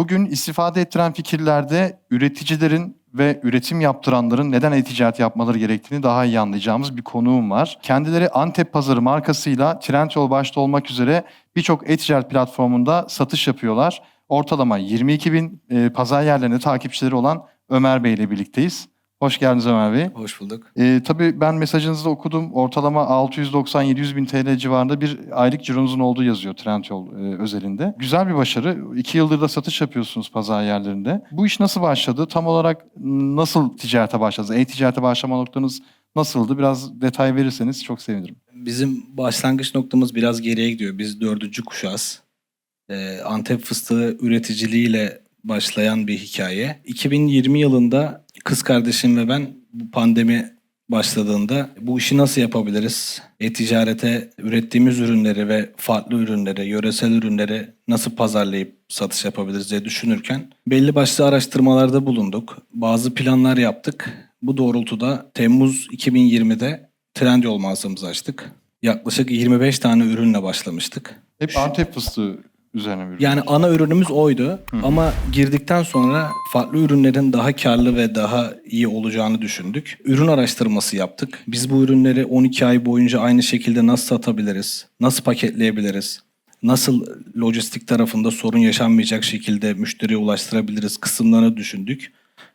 Bugün istifade ettiren fikirlerde üreticilerin ve üretim yaptıranların neden e-ticaret yapmaları gerektiğini daha iyi anlayacağımız bir konuğum var. Kendileri Antep Pazarı markasıyla Trendyol başta olmak üzere birçok e-ticaret platformunda satış yapıyorlar. Ortalama 22 bin e, pazar yerlerinde takipçileri olan Ömer Bey ile birlikteyiz. Hoş geldiniz Ömer Bey. Hoş bulduk. E, tabii ben mesajınızı okudum. Ortalama 690-700 bin TL civarında bir aylık cironuzun olduğu yazıyor Trendyol e, özelinde. Güzel bir başarı. İki yıldır da satış yapıyorsunuz pazar yerlerinde. Bu iş nasıl başladı? Tam olarak nasıl ticarete başladınız? E-ticarete başlama noktanız nasıldı? Biraz detay verirseniz çok sevinirim. Bizim başlangıç noktamız biraz geriye gidiyor. Biz dördüncü kuşağız. Ee, Antep fıstığı üreticiliğiyle başlayan bir hikaye. 2020 yılında kız kardeşim ve ben bu pandemi başladığında bu işi nasıl yapabiliriz? E-ticarete ürettiğimiz ürünleri ve farklı ürünleri, yöresel ürünleri nasıl pazarlayıp satış yapabiliriz diye düşünürken belli başlı araştırmalarda bulunduk. Bazı planlar yaptık. Bu doğrultuda Temmuz 2020'de Trendyol mağazamızı açtık. Yaklaşık 25 tane ürünle başlamıştık. Hep Antep fıstığı üzerine bir. Yani ana ürünümüz oydu ama girdikten sonra farklı ürünlerin daha karlı ve daha iyi olacağını düşündük. Ürün araştırması yaptık. Biz bu ürünleri 12 ay boyunca aynı şekilde nasıl satabiliriz? Nasıl paketleyebiliriz? Nasıl lojistik tarafında sorun yaşanmayacak şekilde müşteriye ulaştırabiliriz kısımlarını düşündük.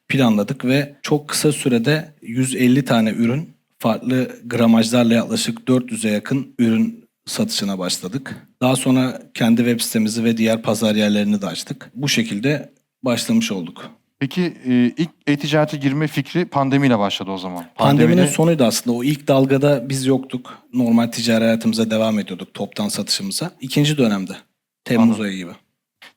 Planladık ve çok kısa sürede 150 tane ürün farklı gramajlarla yaklaşık 400'e yakın ürün satışına başladık. Daha sonra kendi web sitemizi ve diğer pazar yerlerini de açtık. Bu şekilde başlamış olduk. Peki e, ilk e-ticarete girme fikri pandemiyle başladı o zaman. Pandeminin Pandemide- sonuydu aslında. O ilk dalgada biz yoktuk. Normal ticari hayatımıza devam ediyorduk toptan satışımıza. İkinci dönemde. Temmuz Anladım. ayı gibi.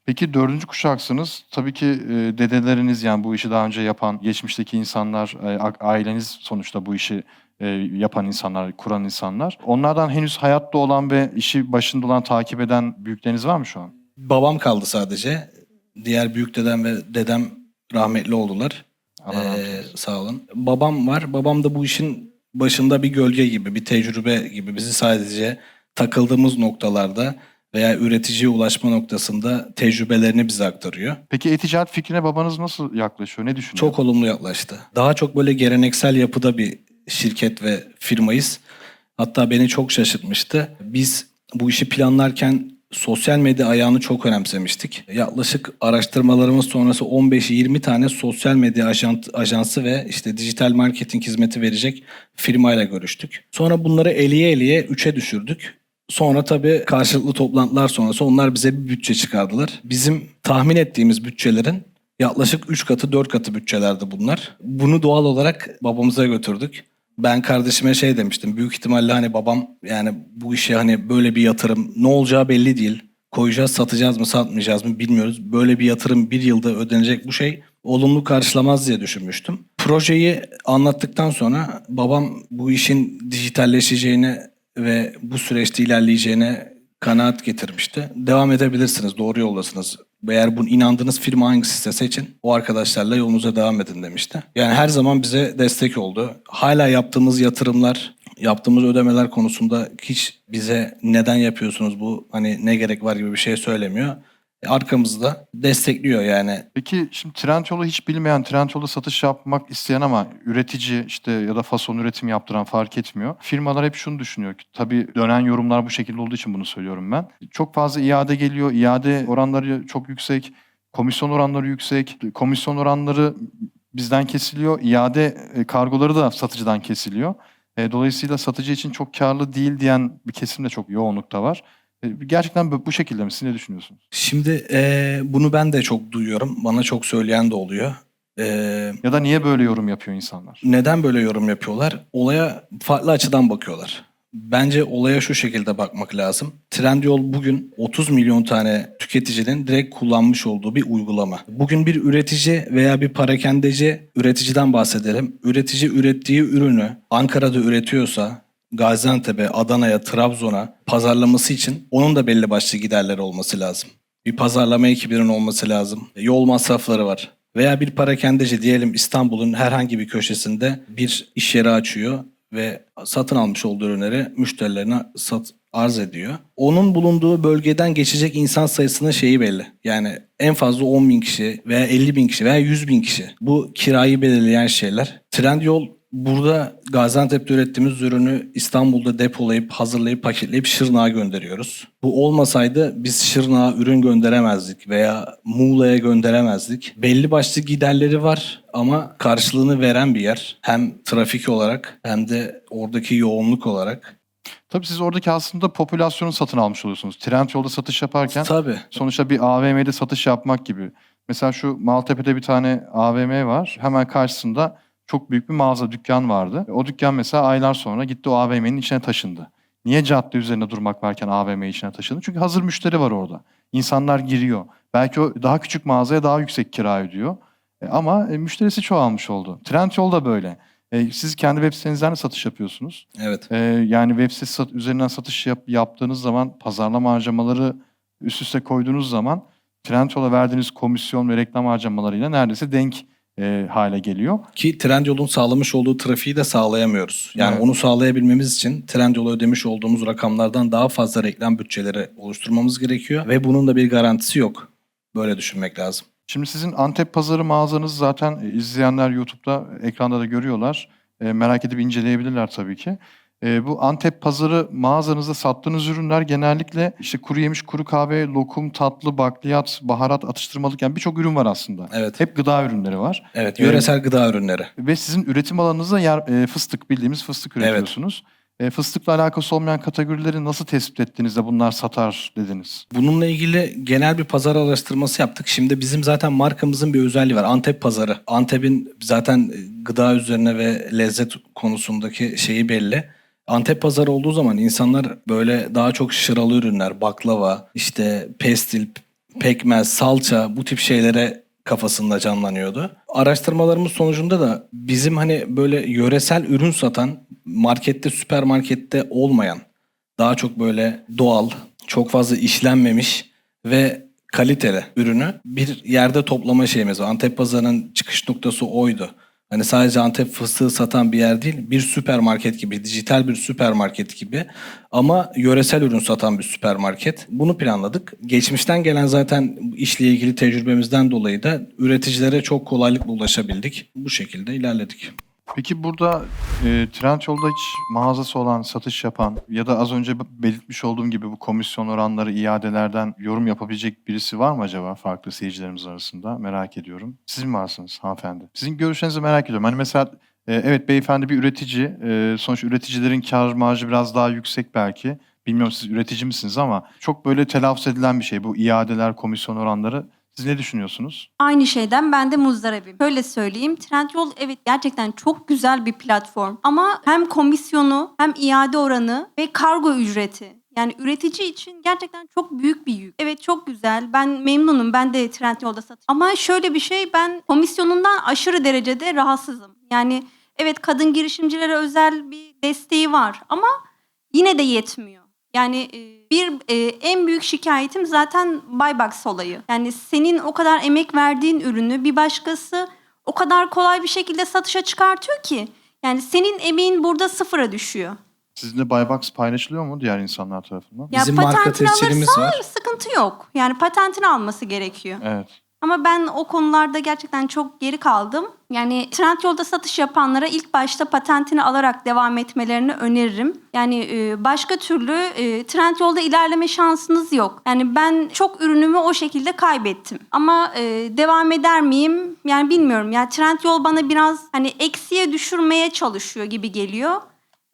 Peki dördüncü kuşaksınız. Tabii ki e, dedeleriniz yani bu işi daha önce yapan, geçmişteki insanlar, e, aileniz sonuçta bu işi e, yapan insanlar, kuran insanlar. Onlardan henüz hayatta olan ve işi başında olan, takip eden büyükleriniz var mı şu an? Babam kaldı sadece. Diğer büyük dedem ve dedem rahmetli oldular. Allah Ee, sağ olun. Babam var. Babam da bu işin başında bir gölge gibi, bir tecrübe gibi bizi sadece takıldığımız noktalarda veya üreticiye ulaşma noktasında tecrübelerini bize aktarıyor. Peki e-ticaret fikrine babanız nasıl yaklaşıyor? Ne düşünüyor? Çok olumlu yaklaştı. Daha çok böyle geleneksel yapıda bir şirket ve firmayız. Hatta beni çok şaşırtmıştı. Biz bu işi planlarken sosyal medya ayağını çok önemsemiştik. Yaklaşık araştırmalarımız sonrası 15-20 tane sosyal medya ajansı ve işte dijital marketing hizmeti verecek firmayla görüştük. Sonra bunları eliye eliye 3'e düşürdük. Sonra tabii karşılıklı toplantılar sonrası onlar bize bir bütçe çıkardılar. Bizim tahmin ettiğimiz bütçelerin yaklaşık 3 katı 4 katı bütçelerdi bunlar. Bunu doğal olarak babamıza götürdük. Ben kardeşime şey demiştim. Büyük ihtimalle hani babam yani bu işe hani böyle bir yatırım ne olacağı belli değil. Koyacağız, satacağız mı, satmayacağız mı bilmiyoruz. Böyle bir yatırım bir yılda ödenecek bu şey olumlu karşılamaz diye düşünmüştüm. Projeyi anlattıktan sonra babam bu işin dijitalleşeceğini ve bu süreçte ilerleyeceğine kanaat getirmişti. Devam edebilirsiniz, doğru yoldasınız. Eğer bunu inandığınız firma hangisi seçin, o arkadaşlarla yolunuza devam edin demişti. Yani her zaman bize destek oldu. Hala yaptığımız yatırımlar, yaptığımız ödemeler konusunda hiç bize neden yapıyorsunuz bu, hani ne gerek var gibi bir şey söylemiyor. Arkamızda destekliyor yani. Peki şimdi Trendyol'u hiç bilmeyen, Trendyol'da satış yapmak isteyen ama üretici işte ya da fason üretim yaptıran fark etmiyor. Firmalar hep şunu düşünüyor ki tabii dönen yorumlar bu şekilde olduğu için bunu söylüyorum ben. Çok fazla iade geliyor. iade oranları çok yüksek. Komisyon oranları yüksek. Komisyon oranları bizden kesiliyor. İade e, kargoları da satıcıdan kesiliyor. E, Dolayısıyla satıcı için çok karlı değil diyen bir kesim de çok yoğunlukta var. E, Gerçekten bu şekilde mi? Siz ne düşünüyorsunuz? Şimdi eee, bunu ben de çok duyuyorum. Bana çok söyleyen de oluyor. Eee Ya da niye böyle yorum yapıyor insanlar? Neden böyle yorum yapıyorlar? Olaya farklı açıdan bakıyorlar. Bence olaya şu şekilde bakmak lazım. Trendyol bugün 30 milyon tane tüketicinin direkt kullanmış olduğu bir uygulama. Bugün bir üretici veya bir parakendeci üreticiden bahsedelim. Üretici ürettiği ürünü Ankara'da üretiyorsa Gaziantep'e, Adana'ya, Trabzon'a pazarlaması için onun da belli başlı giderleri olması lazım. Bir pazarlama ekibinin olması lazım. Yol masrafları var. Veya bir parakendeci diyelim İstanbul'un herhangi bir köşesinde bir iş yeri açıyor ve satın almış olduğu ürünleri müşterilerine sat, arz ediyor. Onun bulunduğu bölgeden geçecek insan sayısının şeyi belli. Yani en fazla 10 bin kişi veya 50 bin kişi veya 100 bin kişi. Bu kirayı belirleyen şeyler. Trendyol burada Gaziantep'te ürettiğimiz ürünü İstanbul'da depolayıp, hazırlayıp, paketleyip Şırnak'a gönderiyoruz. Bu olmasaydı biz Şırnak'a ürün gönderemezdik veya Muğla'ya gönderemezdik. Belli başlı giderleri var ama karşılığını veren bir yer. Hem trafik olarak hem de oradaki yoğunluk olarak. Tabii siz oradaki aslında popülasyonu satın almış oluyorsunuz. Trendyol'da satış yaparken Tabii. sonuçta bir AVM'de satış yapmak gibi. Mesela şu Maltepe'de bir tane AVM var. Hemen karşısında çok büyük bir mağaza, dükkan vardı. O dükkan mesela aylar sonra gitti o AVM'nin içine taşındı. Niye cadde üzerinde durmak varken AVM içine taşındı? Çünkü hazır müşteri var orada. İnsanlar giriyor. Belki o daha küçük mağazaya daha yüksek kira ödüyor. E, ama e, müşterisi çoğalmış oldu. Trendyol da böyle. E, siz kendi web sitenizden de satış yapıyorsunuz. Evet. Ee, yani web sitesi sat- üzerinden satış yap- yaptığınız zaman pazarlama harcamaları üst üste koyduğunuz zaman Trendyol'a verdiğiniz komisyon ve reklam harcamalarıyla neredeyse denk e, hale geliyor. Ki Trendyol'un sağlamış olduğu trafiği de sağlayamıyoruz. Yani Evet. onu sağlayabilmemiz için Trendyol'a ödemiş olduğumuz rakamlardan daha fazla reklam bütçeleri oluşturmamız gerekiyor. Ve bunun da bir garantisi yok. Böyle düşünmek lazım. Şimdi sizin Antep pazarı mağazanız zaten e, izleyenler YouTube'da ekranda da görüyorlar. E, merak edip inceleyebilirler tabii ki. E, bu Antep pazarı mağazanızda sattığınız ürünler genellikle işte kuru yemiş, kuru kahve, lokum, tatlı, bakliyat, baharat, atıştırmalık yani birçok ürün var aslında. Evet. Hep gıda ürünleri var. Evet, yöresel gıda ürünleri. Ve sizin üretim alanınızda yer, e, fıstık bildiğimiz fıstık Evet. üretiyorsunuz. E, fıstıkla alakası olmayan kategorileri nasıl tespit ettiniz de bunlar satar dediniz? Bununla ilgili genel bir pazar araştırması yaptık. Şimdi bizim zaten markamızın bir özelliği var. Antep pazarı. Antep'in zaten gıda üzerine ve lezzet konusundaki şeyi belli. Antep pazarı olduğu zaman insanlar böyle daha çok şıralı ürünler, baklava, işte pestil, pekmez, salça bu tip şeylere kafasında canlanıyordu. Araştırmalarımız sonucunda da bizim hani böyle yöresel ürün satan markette, süpermarkette olmayan daha çok böyle doğal, çok fazla işlenmemiş ve kaliteli ürünü bir yerde toplama şeyimiz var. Antep pazarının çıkış noktası oydu. Hani sadece Antep fıstığı satan bir yer değil, bir süpermarket gibi, dijital bir süpermarket gibi ama yöresel ürün satan bir süpermarket. Bunu planladık. Geçmişten gelen zaten işle ilgili tecrübemizden dolayı da üreticilere çok kolaylıkla ulaşabildik. Bu şekilde ilerledik. Peki burada e, Trendyol'da hiç mağazası olan, satış yapan ya da az önce belirtmiş olduğum gibi bu komisyon oranları, iadelerden yorum yapabilecek birisi var mı acaba farklı seyircilerimiz arasında? Merak ediyorum. Siz mi varsınız hanımefendi? Sizin görüşlerinizi merak ediyorum. Hani mesela e, evet beyefendi bir üretici. E, sonuç üreticilerin kar marjı biraz daha yüksek belki. Bilmiyorum siz üretici misiniz ama çok böyle telaffuz edilen bir şey bu iadeler, komisyon oranları. Siz ne düşünüyorsunuz? Aynı şeyden ben de muzdaribim. Şöyle söyleyeyim. Trendyol evet gerçekten çok güzel bir platform. Ama hem komisyonu hem iade oranı ve kargo ücreti. Yani üretici için gerçekten çok büyük bir yük. Evet çok güzel. Ben memnunum. Ben de Trendyol'da satış. Ama şöyle bir şey ben komisyonundan aşırı derecede rahatsızım. Yani evet kadın girişimcilere özel bir desteği var ama yine de yetmiyor. Yani e, bir e, en büyük şikayetim zaten buybox olayı. Yani senin o kadar emek verdiğin ürünü bir başkası o kadar kolay bir şekilde satışa çıkartıyor ki. Yani senin emeğin burada sıfıra düşüyor. Sizinle Buybox paylaşılıyor mu diğer insanlar tarafından? Ya Bizim marka patentini tescilimiz alırsa var. sıkıntı yok. Yani patentini alması gerekiyor. Evet. Ama ben o konularda gerçekten çok geri kaldım. Yani Trendyol'da satış yapanlara ilk başta patentini alarak devam etmelerini öneririm. Yani e, başka türlü e, Trendyol'da ilerleme şansınız yok. Yani ben çok ürünümü o şekilde kaybettim. Ama e, devam eder miyim? Yani bilmiyorum. Yani Trendyol bana biraz hani eksiye düşürmeye çalışıyor gibi geliyor.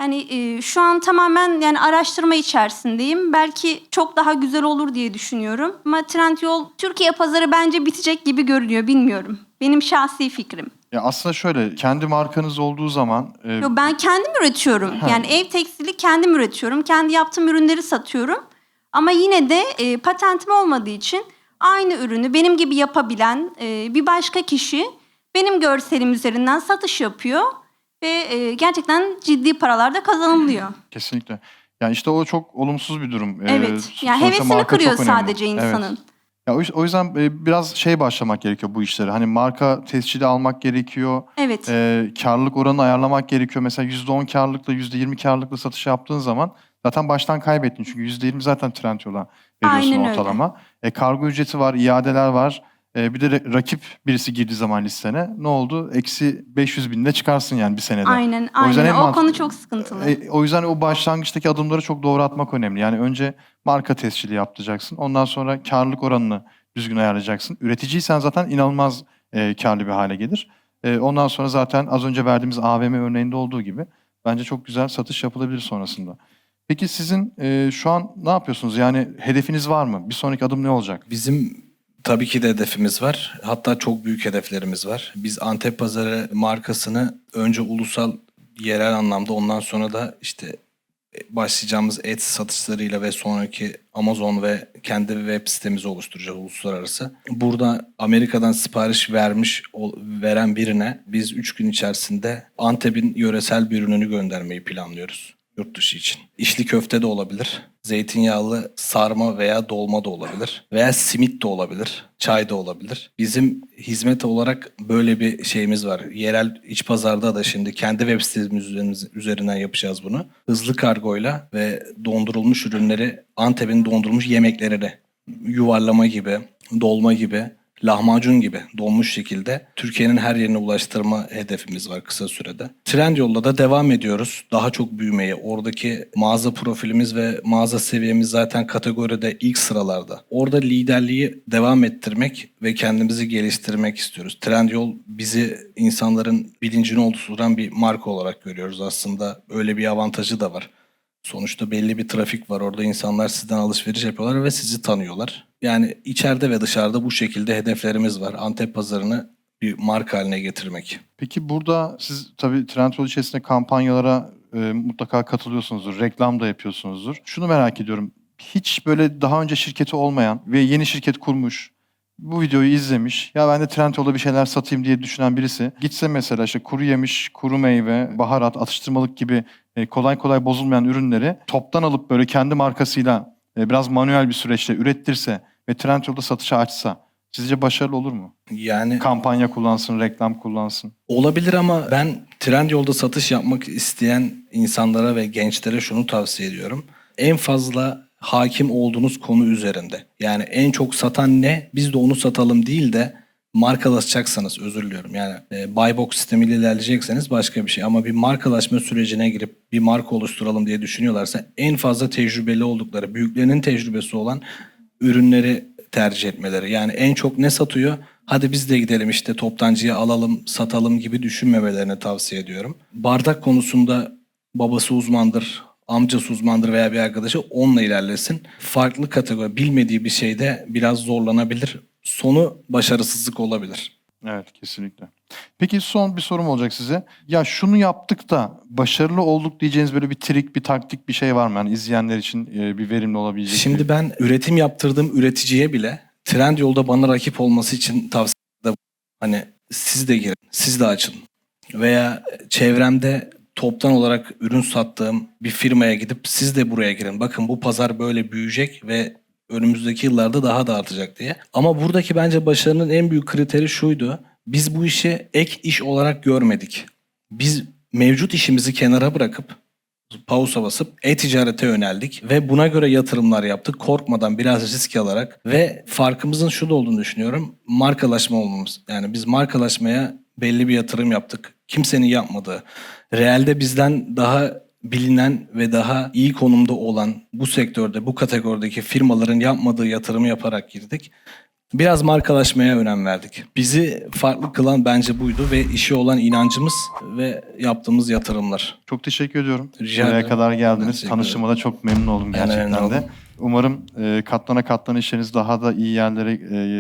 Yani e, şu an tamamen yani araştırma içerisindeyim. Belki çok daha güzel olur diye düşünüyorum. Ama Trendyol Türkiye pazarı bence bitecek gibi görünüyor. Bilmiyorum. Benim şahsi fikrim. Ya aslında şöyle kendi markanız olduğu zaman e, Yo, ben kendim üretiyorum. Ha. Yani ev tekstili kendim üretiyorum. Kendi yaptığım ürünleri satıyorum. Ama yine de e, patentim olmadığı için aynı ürünü benim gibi yapabilen e, bir başka kişi benim görselim üzerinden satış yapıyor. Ve e, gerçekten ciddi paralar da kazanılıyor. kesinlikle. Yani işte o çok olumsuz bir durum. E, Evet. sonuçta Yani hevesini kırıyor sadece insanın. Evet. Ya o, yüz- o yüzden e, biraz şey başlamak gerekiyor bu işlere. Hani marka tescili almak gerekiyor. Evet. E, karlılık oranını ayarlamak gerekiyor. Mesela %10 karlılıkla %20 karlılıkla satış yaptığın zaman zaten baştan kaybettin. Çünkü %20 zaten Trendyol'a veriyorsun Aynen öyle. ortalama. E, kargo ücreti var, iadeler var. E, bir de rakip birisi girdiği zaman listene ne oldu? Eksi 500 binde çıkarsın yani bir senede. Aynen O yüzden aynen. en O, mantıklı- konu çok sıkıntılı. E, o yüzden o başlangıçtaki adımları çok doğru atmak önemli. Yani önce marka tescili yaptıracaksın. Ondan sonra karlılık oranını düzgün ayarlayacaksın. Üreticiysen zaten inanılmaz e, karlı bir hale gelir. E, ondan sonra zaten az önce verdiğimiz AVM örneğinde olduğu gibi bence çok güzel satış yapılabilir sonrasında. Peki sizin e, şu an ne yapıyorsunuz? Yani hedefiniz var mı? Bir sonraki adım ne olacak? Bizim tabii ki de hedefimiz var. Hatta çok büyük hedeflerimiz var. Biz Antep Pazarı markasını önce ulusal, yerel anlamda ondan sonra da işte başlayacağımız et satışlarıyla ve sonraki Amazon ve kendi web sitemizi oluşturacağız uluslararası. Burada Amerika'dan sipariş vermiş veren birine biz 3 gün içerisinde Antep'in yöresel bir ürününü göndermeyi planlıyoruz yurt dışı için. İçli köfte de olabilir. Zeytinyağlı sarma veya dolma da olabilir. Veya simit de olabilir. Çay da olabilir. Bizim hizmet olarak böyle bir şeyimiz var. Yerel iç pazarda da şimdi kendi web sitemiz üzerinden yapacağız bunu. Hızlı kargoyla ve dondurulmuş ürünleri Antep'in dondurulmuş yemeklerini yuvarlama gibi, dolma gibi, lahmacun gibi donmuş şekilde Türkiye'nin her yerine ulaştırma hedefimiz var kısa sürede. Trendyol'da da devam ediyoruz. Daha çok büyümeye. Oradaki mağaza profilimiz ve mağaza seviyemiz zaten kategoride ilk sıralarda. Orada liderliği devam ettirmek ve kendimizi geliştirmek istiyoruz. Trendyol bizi insanların bilincini oluşturan bir marka olarak görüyoruz aslında. Öyle bir avantajı da var. Sonuçta belli bir trafik var. Orada insanlar sizden alışveriş yapıyorlar ve sizi tanıyorlar. Yani içeride ve dışarıda bu şekilde hedeflerimiz var. Antep pazarını bir marka haline getirmek. Peki burada siz tabii Trendyol içerisinde kampanyalara e, mutlaka katılıyorsunuzdur. Reklam da yapıyorsunuzdur. Şunu merak ediyorum. Hiç böyle daha önce şirketi olmayan ve yeni şirket kurmuş, bu videoyu izlemiş, ya ben de Trendyol'da bir şeyler satayım diye düşünen birisi gitse mesela işte kuru yemiş, kuru meyve, baharat, atıştırmalık gibi kolay kolay bozulmayan ürünleri toptan alıp böyle kendi markasıyla e, biraz manuel bir süreçte ürettirse ve Trendyol'da satışa açsa sizce başarılı olur mu? Yani Kampanya kullansın, reklam kullansın. olabilir ama ben Trendyol'da satış yapmak isteyen insanlara ve gençlere şunu tavsiye ediyorum. En fazla hakim olduğunuz konu üzerinde. Yani en çok satan ne? Biz de onu satalım değil de markalaşacaksanız özür diliyorum. Yani e, buy box sistemiyle ilerleyecekseniz başka bir şey. Ama bir markalaşma sürecine girip bir marka oluşturalım diye düşünüyorlarsa en fazla tecrübeli oldukları, büyüklerinin tecrübesi olan ürünleri tercih etmeleri. Yani en çok ne satıyor? Hadi biz de gidelim işte toptancıya alalım, satalım gibi düşünmemelerini tavsiye ediyorum. Bardak konusunda babası uzmandır, amcası uzmandır veya bir arkadaşı onunla ilerlesin. Farklı kategori, bilmediği bir şeyde biraz zorlanabilir. Sonu başarısızlık olabilir. Evet kesinlikle. Peki son bir sorum olacak size. Ya şunu yaptık da başarılı olduk diyeceğiniz böyle bir trik, bir taktik bir şey var mı? Yani izleyenler için e, bir verimli olabilecek. Şimdi bir- ben üretim yaptırdığım üreticiye bile Trendyol'da bana rakip olması için tavsiyede hani siz de girin, siz de açın. Veya çevremde toptan olarak ürün sattığım bir firmaya gidip siz de buraya girin. Bakın bu pazar böyle büyüyecek ve önümüzdeki yıllarda daha da artacak diye. Ama buradaki bence başarının en büyük kriteri şuydu. Biz bu işi ek iş olarak görmedik. Biz mevcut işimizi kenara bırakıp pausa basıp e-ticarete yöneldik ve buna göre yatırımlar yaptık. Korkmadan biraz risk alarak ve farkımızın şu da olduğunu düşünüyorum. Markalaşma olmamız. Yani biz markalaşmaya belli bir yatırım yaptık. Kimsenin yapmadığı. Realde bizden daha bilinen ve daha iyi konumda olan bu sektörde, bu kategorideki firmaların yapmadığı yatırımı yaparak girdik. Biraz markalaşmaya önem verdik. Bizi farklı kılan bence buydu ve işe olan inancımız ve yaptığımız yatırımlar. Çok teşekkür ediyorum. Rica Buraya kadar geldiniz. Tanıştığıma da çok memnun oldum gerçekten de. oldum. Umarım e, katlana katlana işleriniz daha da iyi yerlere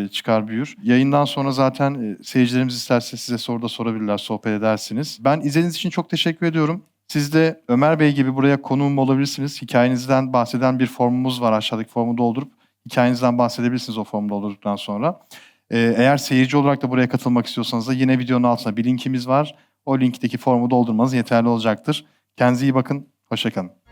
e, çıkar büyür. Yayından sonra zaten e, seyircilerimiz isterse size soru da sorabilirler, sohbet edersiniz. Ben izlediğiniz için çok teşekkür ediyorum. Siz de Ömer Bey gibi buraya konuğum olabilirsiniz. Hikayenizden bahseden bir formumuz var. Aşağıdaki formu doldurup hikayenizden bahsedebilirsiniz o formu doldurduktan sonra. E, eğer seyirci olarak da buraya katılmak istiyorsanız da yine videonun altında bir linkimiz var. O linkteki formu doldurmanız yeterli olacaktır. Kendinize iyi bakın. Hoşçakalın.